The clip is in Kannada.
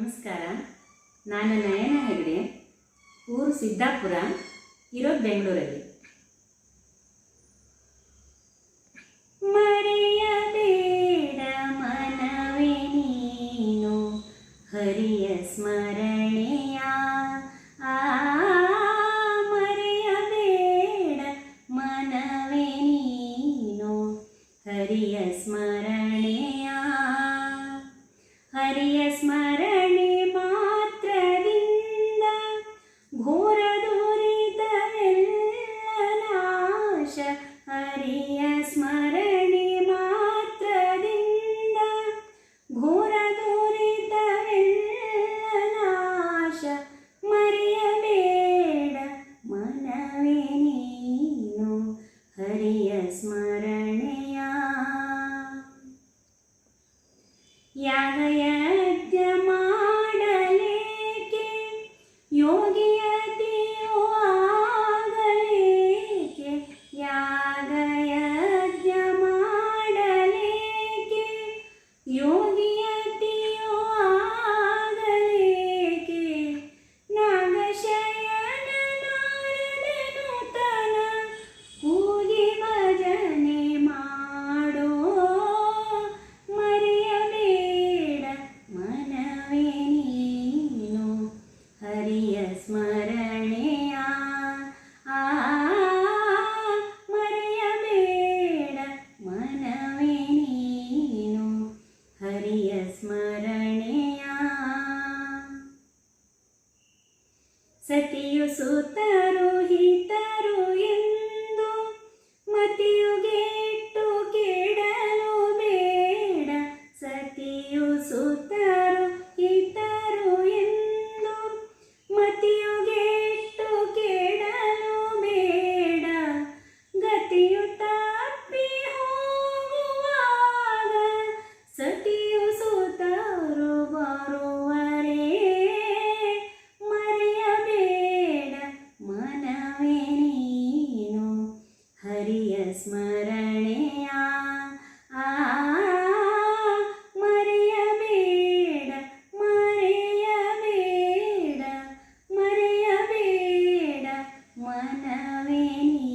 ನಮಸ್ಕಾರ. ನಾನು ನಯನ ಹೆಗಡೆ, ಊರು ಸಿದ್ದಾಪುರ, ಇರೋದು ಬೆಂಗಳೂರಲ್ಲಿ. ಮರೆಯಬೇಡ ಮನವೇ ನೀನು, ಹರಿಯ ಸ್ಮರಣೆಯ. ಆ, ಮರೆಯಬೇಡ ಮನವೇ ನೀನು, ಹರಿಯ ಸ್ಮರಣೆಯ ಹರಿಯ ಸ್ಮರಣೆಯ? ಸತಿಯು ಸುತರು കാണവേനീ